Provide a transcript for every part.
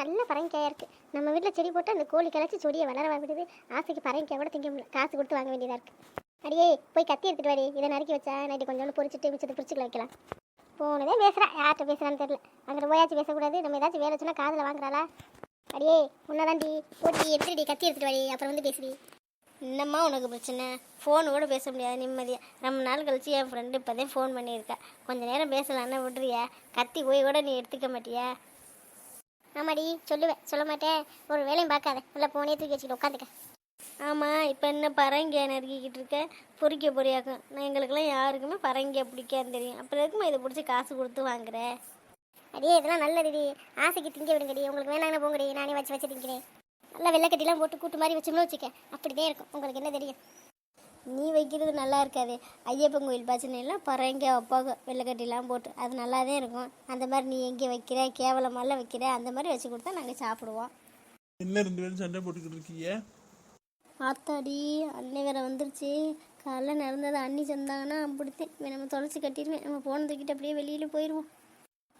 நல்ல பரங்கிக்காயா இருக்குது நம்ம வீட்டில் செடி போட்டு அந்த கோழி கிளச்சி செடியை வளர விடுது. ஆசைக்கு பரங்கிக்காய் கூட திங்க முடியல. காசு கொடுத்து வாங்க வேண்டியதாக இருக்குது அடியே போய் கத்தி எடுத்துகிட்டு வாடி. இதை நறுக்கி வச்சா நைட்டு கொஞ்சோண்டு பொரிச்சிட்டு மிச்சத்தை பிரிச்சுக்கல வைக்கலாம். போனதே பேசுகிறேன் யார்கிட்ட பேசுகிறான்னு தெரில அங்கே போயாச்சும் பேசக்கூடாது. நம்ம ஏதாச்சும் வேலை வச்சுனா காதில் வாங்குறாளா? அடியே உன்னதாண்டி போட்டி எடுத்துடி கத்தி எடுத்துட்டு வாடி. அப்புறம் வந்து பேசுடி. என்னம்மா உனக்கு பிரச்சனை? ஃபோன் கூட பேச முடியாது. நிம்மதியாக ரொம்ப நாள் கழிச்சு என் ஃப்ரெண்டு இப்போதான் ஃபோன் பண்ணியிருக்கா. கொஞ்சம் நேரம் பேசலான்னு விட்றியா? கத்தி போய் கூட நீ எடுத்துக்க மாட்டியா? ஆமாடி சொல்லுவேன் சொல்ல மாட்டேன். ஒரு வேலையும் பார்க்காத. நல்லா போனே தூக்கி வச்சுக்கிட்டு உட்காந்துக்க. ஆமாம் இப்போ என்ன பரங்கியா நறுக்கிக்கிட்டு இருக்க? பொறிக்க பொரியாக்கும் நான் எங்களுக்கெல்லாம் யாருக்குமே பரங்கியா பிடிக்கான்னு தெரியும். அப்புறம் எதுக்குமா இதை பிடிச்சி காசு கொடுத்து வாங்குற? அடியே இதெல்லாம் நல்லதுடி. ஆசைக்கு திங்க விடுங்கடி. உங்களுக்கு வேணாங்கன்னு போங்கடி. நானே வச்சு வச்சு திங்கிறேன். நல்லா வெள்ளைக்கட்டிலாம் போட்டு கூட்டு மாதிரி வச்சோம்னு வச்சுக்க. அப்படிதான் இருக்கும். உங்களுக்கு என்ன தெரியும்? நீ வைக்கிறது நல்லா இருக்காது. ஐயப்பன் கோயில் பச்சனையெல்லாம் பரங்கியா வைப்பாங்க வெள்ளைக்கட்டிலாம் போட்டு அது நல்லா தான் இருக்கும். அந்த மாதிரி நீ எங்கே வைக்கிற? கேவலமாலாம் வைக்கிற? அந்த மாதிரி வச்சு கொடுத்தா நாங்கள் சாப்பிடுவோம். என்ன ரெண்டு பேரும் சண்டை போட்டுக்கிட்டு இருக்கீங்க? ஆத்தாடி அன்னை வேற வந்துருச்சு. காலைல நடந்தது அண்ணி சொன்னாங்கன்னா அப்படித்தேன். நம்ம தொலைச்சி கட்டிடுவேன் நம்ம போன தூக்கிட்டு அப்படியே வெளியில் போயிடுவோம்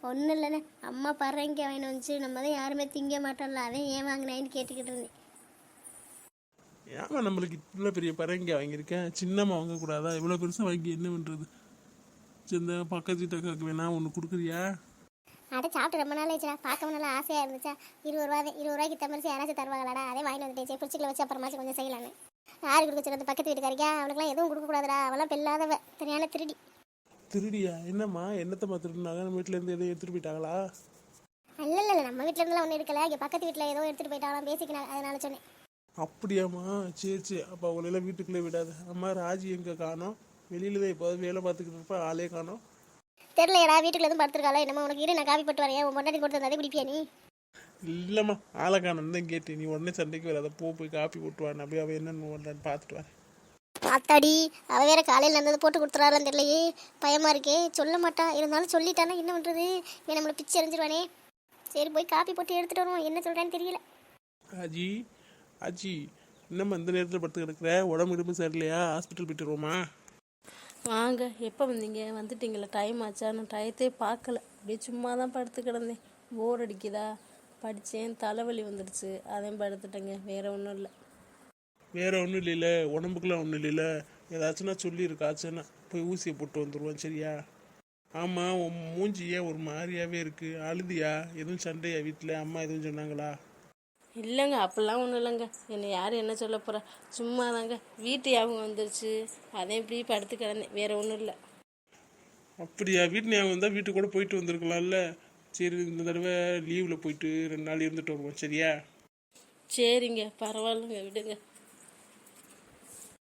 ஒன்றும் இல்லைண்ணே. அம்மா பறங்க வாங்கிட்டு வந்துச்சு. நம்ம தான் யாருமே திங்க மாட்டோம்ல. அதான் ஏன் வாங்கினேன்னு கேட்டுக்கிட்டு இருந்தேன். ஏமா நம்மளுக்கு இவ்வளோ பெரிய பரங்கியா வாங்கியிருக்கேன் சின்னம்மா வாங்கக்கூடாதா? இவ்வளோ பெருசாக வாங்கி என்ன பண்ணுறது இந்த பக்கத்து வீட்டுக்காக்கு வேணா ஒன்று கொடுக்குறியா? அதை சாப்பிட்டு ரொம்ப நாள் ஆச்சுடா பார்க்க நல்லா ஆசையாக இருந்துச்சா? இருபது ரூபா. இருபது ரூபாய்க்கு தமிழ்ச்சி யாராச்சும் தருவாங்களாடா? அதே வாங்கிட்டு வந்துட்டேன். சரி பிடிச்சிக்கல வச்சு அப்புறமாச்சும் கொஞ்சம் செய்யலான்னு. யாரு கொடுக்க சொல்றது பக்கத்து வீட்டுக்காரிக்கா? அவளுக்குலாம் எதுவும் கொடுக்கக்கூடாதுடா. அவளாம் பெல்லாதவ. சரியான திருடி. திருடியா? என்னம்மா? என்னத்தம்மா திருடினாங்க நம்ம வீட்டிலேருந்து எதையும் எடுத்துகிட்டு போயிட்டாங்களா? இல்ல இல்ல நம்ம வீட்ல இருந்தெல்லாம் ஒன்றும் இருக்கல இங்கே பக்கத்து வீட்டில் ஏதோ எடுத்துட்டு போயிட்டாலாம் பேசிக்கினாங்க. அதனால சொன்னேன். அப்படியாம்மா? சரி சரி. அப்போ அவங்களெல்லாம் வீட்டுக்குள்ளே விடாது. அம்மா ராஜி எங்கே காணோம்? வெளியில தான் இப்போ வேலை பார்த்துக்கிட்டு இருப்பா ஆளே காணோம். தெரியலையடா வீட்டுக்குள்ள எதுவும் படுத்துருக்காளோ? என்னமோ உனக்கு இரு நான் காப்பி போட்டு வரேன். உன் பொண்டாட்டி கொடுத்து வந்தாதே குடிப்பியா நீ? இல்லைம்மா ஆளை காணோம் தான் கேட்டேன். நீ உடனே சண்டைக்கு வராத. போ போய் காப்பி போட்டு வான்னு அப்படியே அவன் என்னென்னு பண்ணுறான்னு பார்த்துட்டு வரேன். ஆத்தாடி அவ வேற காலையில் நடந்தது போட்டு கொடுத்துறாருன்னு தெரியலையே. பயமா இருக்கே. சொல்ல மாட்டா. இருந்தாலும் சொல்லிட்டானா என்ன பண்றது? இவன் நம்மளை பிச்சு எறிஞ்சிருவானே. சரி போய் காப்பி போட்டு எடுத்துட்டு வருவோம் என்ன சொல்றான்னு தெரியல. அஜி அஜி என்னம்மா இந்த நேரத்தில் படுத்து கிடக்குற? உடம்பு இடுப்பு சரியில்லையா? ஹாஸ்பிட்டல் போயிட்டு வருவோமா வாங்க எப்போ வந்தீங்க? வந்துட்டீங்களா டைம் ஆச்சா? நான் டயத்தே பார்க்கல. அப்படியே சும்மா தான் படுத்து கிடந்தேன். போர் அடிக்குதா? படித்தேன் தலைவலி வந்துடுச்சு. அதையும் படுத்துட்டேங்க. வேற ஒன்றும் இல்லை. வேற ஒன்றும் இல்லைல்ல. உடம்புக்குலாம் ஒன்றும் இல்லைல்ல. ஏதாச்சும் நான் சொல்லியிருக்காச்சுன்னா போய் ஊசியை போட்டு வந்துடுவோம் சரியா? ஆமாம் உன் மூஞ்சி ஏன் ஒரு மாதிரியாவே இருக்கு? அழுதியா? எதுவும் சண்டையா வீட்டில் அம்மா எதுவும் சொன்னாங்களா? இல்லைங்க அப்படிலாம் ஒன்றும் இல்லைங்க. என்னை யார் என்ன சொல்ல போகிறா சும்மா தாங்க வீட்டு ஞாபகம் வந்துருச்சு. அதே இப்படி படுத்து கிடந்தேன். வேற ஒன்றும் இல்லை. அப்படியா? வீட்டு ஞாபகம் வந்தால் வீட்டுக்கு கூட போயிட்டு வந்திருக்கலாம்ல. சரி இந்த தடவை லீவில் போயிட்டு ரெண்டு நாள் இருந்துட்டு வருவோம். சரியா? சரிங்க. பரவாயில்லைங்க. விடுங்க.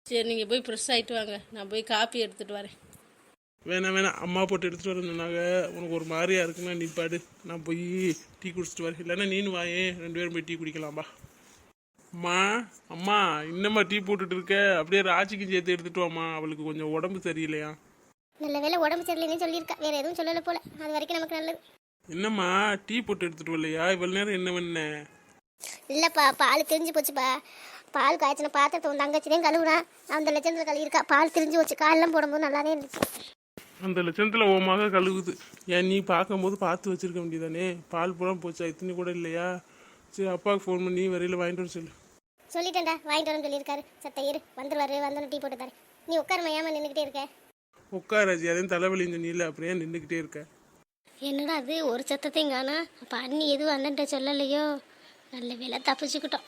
சரி நீங்கள் போய் ஃப்ரெஷ் ஆகிட்டு வாங்க. நான் போய் காப்பி எடுத்துகிட்டு வரேன். வேணாம் வேணாம் அம்மா போட்டு எடுத்துகிட்டு வரேன் சொன்னாங்க. உனக்கு ஒரு மாதிரியா இருக்குன்னா நீ பாடு. நான் போய் டீ குடிச்சிட்டு வரேன். இல்லைன்னா நீனு வாயே ரெண்டு பேரும் போய் டீ குடிக்கலாம்பா அம்மா அம்மா இன்னம்மா டீ போட்டுட்டு இருக்க. அப்படியே ராஜிக்கும் சேர்த்து எடுத்துட்டு வாம்மா. அவளுக்கு கொஞ்சம் உடம்பு சரியில்லையா? நல்ல வேளை உடம்பு சரியில்லைன்னு சொல்லியிருக்கா. வேற எதுவும் சொல்லல போல. அது வரைக்கும் நமக்கு நல்லது. என்னம்மா டீ போட்டு எடுத்துட்டு வரலையா? இவ்வளோ நேரம் என்ன பண்ண? இல்லப்பா பால் தெரிஞ்சு போச்சுப்பா. பால் காய்ச்சின பாத்திரத்தை உன் தங்கச்சி தான் கழுவுனா அந்த லட்சத்தில் கழுவிருக்கா பால் தெரிஞ்சு போச்சு. காலெல்லாம் போடும்போது நல்லாவே இருந்துச்சு. அந்த லட்சத்தில் ஓ மக கழுவுது. ஏன் நீ பார்க்கும்போது பார்த்து வச்சிருக்க வேண்டியதானே பால் பூரா போச்சா? இத்தனை கூட இல்லையா? சரி அப்பாவுக்கு ஃபோன் பண்ணி வரையில் வாங்கிட்டு வர சொல்லு. சொல்லிட்டேன்டா. வாங்கிட்டு வரேன்னு சொல்லியிருக்காரு. சத்த இரு. வந்துருவாரு. வந்தோன்னு டீ போட்டு தரேன். நீ உட்காரமா ஏமா நின்றுக்கிட்டே இருக்க. உட்காராஜி அதையும் தலைவலி இந்த நீல அப்படியே நின்றுக்கிட்டே இருக்க. என்னடா அது ஒரு சத்தத்தையும் காணா. அப்போ அண்ணி எதுவும் அண்ணன்ட்ட சொல்லலையோ? நல்ல வேலை தப்பிச்சுக்கிட்டோம்.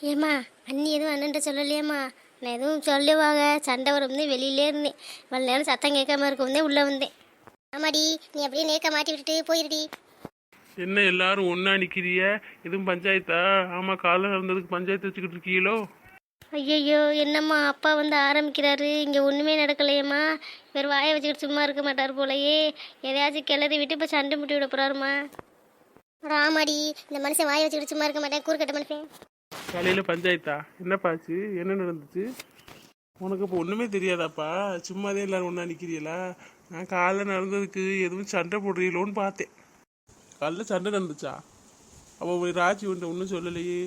ஏம்மா அண்ணி எதுவும் அண்ணன்ட்ட சொல்லலையேம்மா? நான் எதுவும் சொல்லுவாங்க. சண்டை வரும்னு வெளியிலே இருந்தேன். இவ்வளோ நேரம் சத்தம் கேட்காம இருக்கும்னே உள்ளே வந்தேன். ஆமாடி நீ அப்படியே நேக்க மாட்டி விட்டுட்டு போயிருடி. என்ன எல்லாரும் ஒன்றா நிற்கிறிய எதுவும் பஞ்சாயத்தா? ஆமாம் காலைல நடந்ததுக்கு பஞ்சாயத்து வச்சுக்கிட்டு இருக்கீங்களோ? ஐயையோ என்னம்மா அப்பா வந்து ஆரம்பிக்கிறாரு. இங்கே ஒன்றுமே நடக்கலையேம்மா. இவர் வாயை வச்சுக்கிட்டு சும்மா இருக்க மாட்டார் போலயே. எதையாச்சும் கிளறி விட்டு இப்போ சண்டை முட்டி விட போகிறாருமா ராமாடி இந்த மனுஷன் வாயை வச்சுக்கிட்டு சும்மா இருக்க மாட்டேன். கூறுக்கட்ட மனுஷன். காலையில் பஞ்சாயத்தா? என்னப்பாச்சு என்ன நடந்துச்சு? உனக்கு இப்போ ஒன்றுமே தெரியாதாப்பா? சும்மாதே எல்லாரும் ஒன்றா நிற்கிறீங்களா நான் காலைல நடந்ததுக்கு எதுவும் சண்டை போடுறீங்களோன்னு பார்த்தேன். காலைல சண்டை நடந்துச்சா? அவள் ராஜி ஒன்று ஒன்றும் சொல்லலையே.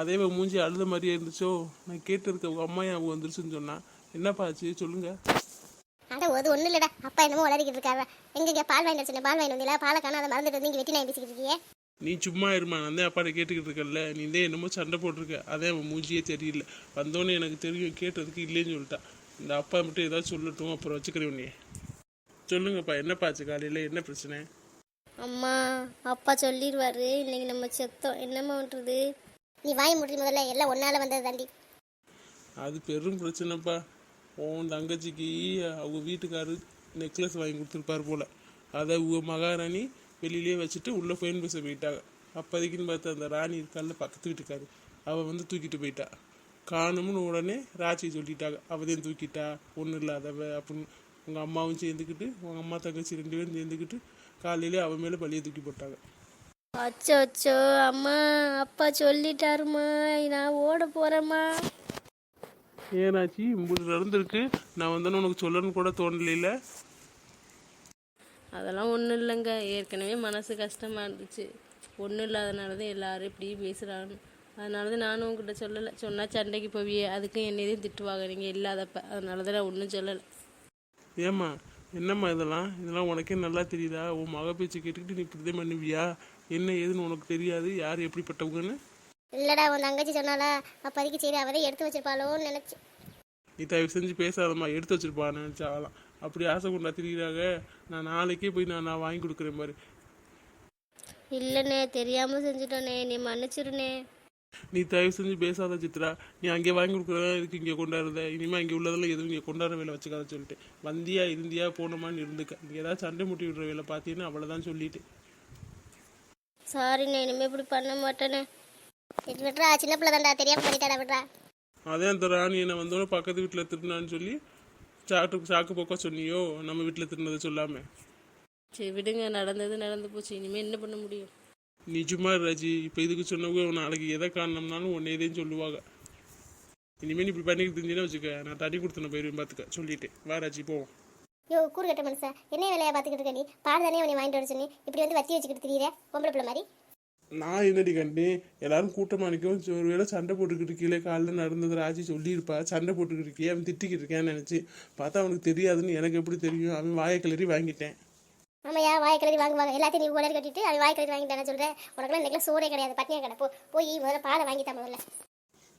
அதே மூஞ்சி அழுத மாதிரியே இருந்துச்சோ? நான் கேட்டிருக்க உங்கள் அம்மா ஞாபகம் வந்துருச்சுன்னு சொன்னான் என்னப்பாச்சு சொல்லுங்கள் அட அது ஒன்றும் இல்லடா. அப்பா என்னமோ வளரிக்கிட்டு இருக்காரு எங்க பால் வாங்கிட்டு வச்சுருந்தேன். பால் வாங்கிட்டு வந்தீங்களா? பாலை காணாத மறந்துட்டு வந்து இங்கே வெட்டி நான் பேசிக்கிட்டு இருக்கியே. நீ சும்மா இருமா நான் தான் அப்பாட்ட கேட்டுக்கிட்டு இருக்கல நீ தான் என்னமோ சண்டை போட்டிருக்க. அதே அவன் மூஞ்சியே தெரியல. வந்தோடனே எனக்கு தெரியும் கேட்டதுக்கு இல்லைன்னு சொல்லிட்டான் இந்த அப்பா மட்டும் ஏதாவது சொல்லட்டும் அப்புறம் வச்சுக்கிறேன் உன்னைய. சொல்லுங்கப்பா என்னப்பா ஆச்சு காலையில்? என்ன பிரச்சனை? அம்மா அப்பா சொல்லிடுவாரு இன்னைக்கு நம்ம செத்தோம். என்னம்மா பண்ணுறது நீ வாய் முடி முதல்ல. எல்லாம் ஒன்னால வந்தது தாண்டி. அது பெரும் பிரச்சனைப்பா. உன் தங்கச்சிக்கு அவங்க வீட்டுக்காரு நெக்லஸ் வாங்கி கொடுத்துருப்பாரு போல. அதை உங்க மகாராணி வெளியிலே வச்சுட்டு உள்ளே ஃபோன் பேச போயிட்டாங்க அப்போதைக்குன்னு பார்த்து அந்த ராணி இருக்கால பக்கத்து வீட்டுக்காரு அவள் வந்து தூக்கிட்டு போயிட்டா. காணும்னு உடனே ராட்சி சொல்லிட்டாங்க. அவதையும் தூக்கிட்டா. ஒன்றும் இல்லாதவ அப்படின்னு உங்கள் அம்மாவும் சேர்ந்துக்கிட்டு உங்கள் அம்மா தங்கச்சி ரெண்டு பேரும் சேர்ந்துக்கிட்டு காலையிலே அவன் மேலே பழிய தூக்கி போட்டாங்க. அச்சோ அச்சோ அம்மா அப்பா சொல்லிட்டாருமா நான் ஓட போறேம்மா. ஏனாச்சி இப்படி நடந்திருக்கு. நான் வந்தோன்னு உனக்கு சொல்லணும்னு கூட தோணலைல அதெல்லாம் ஒன்றும் இல்லைங்க. ஏற்கனவே மனசு கஷ்டமாக இருந்துச்சு. ஒன்றும் இல்லாதனால தான் எல்லாரும் இப்படி பேசுகிறாங்க அதனால தான் நானும் உங்ககிட்ட சொல்லலை. சொன்னால் சண்டைக்கு போவியே அதுக்கும் என்னையும் திட்டுவாங்க நீங்கள் இல்லாதப்ப. அதனால தான் நான் ஒன்றும் சொல்லலை. ஏம்மா என்னம்மா இதெல்லாம்? இதெல்லாம் உனக்கே நல்லா தெரியுதா? உன் மக பேச்சு கேட்டுக்கிட்டு நீ இப்படிதான் பண்ணுவியா? என்ன ஏதுன்னு உனக்கு தெரியாது? யார் எப்படிப்பட்டவங்கன்னு? இல்லடா உன் தங்கச்சி சொன்னாலா அப்போதைக்கு சரி அவதே எடுத்து வச்சிருப்பாளோன்னு நினைச்சு. நீ தயவு செஞ்சு பேசாதம்மா. எடுத்து வச்சிருப்பா நினச்சாலாம் அப்படி ஆசை கொண்டா திரிகிறாங்க நான் நாளைக்கே போய் நான் நான் வாங்கி கொடுக்குறேன் மாதிரி இல்லைண்ணே தெரியாமல் செஞ்சுட்டோண்ணே நீ மன்னிச்சிருண்ணே. நீ தயவு செஞ்சு பேசாத சித்ரா. நீ அங்கே வாங்கி கொடுக்குறதா இதுக்கு இங்கே கொண்டாடுறத? இனிமேல் இங்கே உள்ளதெல்லாம் எதுவும் இங்கே கொண்டாடுற வேலை வச்சுக்காத சொல்லிட்டு. வந்தியா இருந்தியா போனோமான்னு இருந்துக்க. இங்கே ஏதாவது சண்டை முட்டி விடுற வேலை பார்த்தீங்கன்னா அவ்வளோதான் சொல்லிட்டு. சாரிண்ணே இனிமேல் இப்படி பண்ண மாட்டேனே. விட்றா சின்ன பிள்ளை தாண்டா தெரியாம பண்ணிட்டாடா விட்றா. அதே அந்த ராணி என்னை வந்தோடனே பக்கத்து வீட்டில் திருநான்னு சொல்லி சாக்கு சாக்கு போக்கா சொன்னியோ? நம்ம வீட்டில் திருநதை சொல்லாமல் சரி விடுங்க. நடந்தது நடந்து போச்சு. இனிமேல் என்ன பண்ண முடியும்? நீ சும்மா இரு ராஜி. இப்போ இதுக்கு சொன்னவங்க நாளைக்கு எதை காரணம்னாலும் ஒன்னே தான் சொல்லுவாங்க. இனிமேல் நீ இப்படி பண்ணிக்கிட்டு இருந்தீங்கன்னா வச்சுக்க நான் தண்ணி கொடுத்துன போயிருவேன் பார்த்துக்க சொல்லிட்டு. வா ராஜி போவோம். யோ கூறு கட்ட மனுஷா. என்ன வேலையா பார்த்துக்கிட்டு இருக்க நீ? பால் தானே உன்னை வாங்கிட்டு வர சொன்னி இப்படி வந்து வத்தி வச்சுக்கிட்டு தெரியுற? பொம்பளை பிள்ளை மாதிரி. நான் என்னடி கண்டேன்? எல்லாரும் கூட்டமாக நிற்கும் ஒரு வேளை சண்டை போட்டுக்கிட்டு கீழே காலைல நடந்தது ராஜி சொல்லியிருப்பா. சண்டை போட்டுக்கிட்டு இருக்கியே அவன் திட்டிக்கிட்டு இருக்கேன்னு நினச்சி. பார்த்தா அவனுக்கு தெரியாதுன்னு எனக்கு எப்படி தெரியும்? அவன் வாயை கிளறி வாங்கிட்டேன். ஆமாய்யா வாய் கலரி வாங்குவாங்க எல்லாத்தையும் நீ உடனே கட்டிட்டு அவன் வாய் வாங்கிட்டானே சொல்கிறேன் உனக்குலாம் இன்னைக்கு சோறே கிடையாது பட்டினியா கடை. போ போய் முதல்ல பாலை வாங்கித்தான் முதல்ல.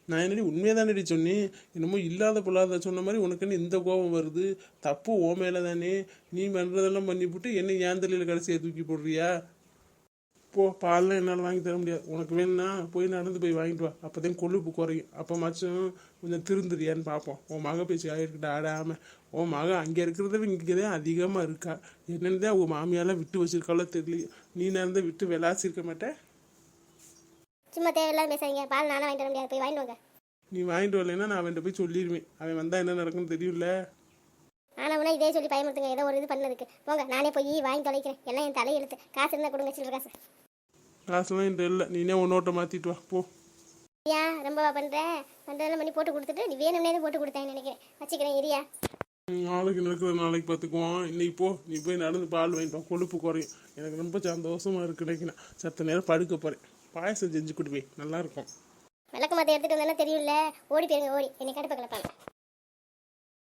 நான் என்னடி உண்மையாக தானடி சொன்னேன்? என்னமோ இல்லாத பொல்லாத சொன்ன மாதிரி உனக்குன்னு இந்த கோபம் வருது. தப்பு ஓ மேலே தானே. நீ பண்ணுறதெல்லாம் பண்ணிவிட்டு என்ன ஏன் தலையில் கடைசியாக தூக்கி போடுறியா? போ பால்லாம் என்னால் வாங்கி தர முடியாது. உனக்கு வேணும்னா போய் நடந்து போய் வாங்கிட்டு வா. அப்போ தான் கொழுப்பு குறையும். அப்போ மச்சும் கொஞ்சம் திருந்துறியான்னு பார்ப்போம். உன் மக பேச்சு ஆகிருக்கிட்ட ஆடாமல் உன் மக அங்கே இருக்கிறத இங்கே தான் அதிகமாக இருக்கா? என்னன்னு தான் உன் மாமியாலாம் விட்டு வச்சிருக்காளோ தெரியல நீ நடந்த விட்டு விளாசிருக்க மாட்டேன் சும்மா தேவையில்லாம பேசாதீங்க பால் நானும் வாங்கிட்டு வர முடியாது. போய் வாங்கிட்டு வாங்க. நீ வாங்கிட்டு வரலைன்னா நான் அவன்கிட்ட போய் சொல்லிடுவேன் அவன் வந்தால் என்ன நடக்கும்னு தெரியும்ல? ஆனவனா இதே சொல்லி பயமுறுத்துங்க. ஏதோ ஒரு இது பண்ணதுக்கு. போங்க நானே போய் வாங்கி தொலைக்கிறேன். எல்லாம் என் தலையெழுத்து. காசு இருந்தால் கொடுங்க சில்லற காசு. காசுலாம் என்கிட்ட இல்லை. நீனே உன்னோட்ட மாற்றிட்டு வா போ. ஏன் ரொம்ப பண்ணுறேன் பண்ணுறதெல்லாம் பண்ணி போட்டு கொடுத்துட்டு நீ வேணும்னே போட்டு கொடுத்தேன்னு நினைக்கிறேன். வச்சுக்கிறேன் இரியா. நாளைக்கு நடக்கிற நாளைக்கு பார்த்துக்குவோம். இன்னைக்கு போ. நீ போய் நடந்து பால் வாங்கிட்டு வா கொழுப்பு குறையும். எனக்கு ரொம்ப சந்தோஷமா இருக்கு இன்னைக்கு நான் சத்த நேரம் படுக்க போகிறேன் பாயசம் செஞ்சு கொடு போய். நல்லா இருக்கும். விளக்க மாற்ற எடுத்துகிட்டு வந்தேன்னா தெரியும்ல. ஓடி போயிருங்க ஓடி. என்னை கடுப்பை கிளப்பாங்க.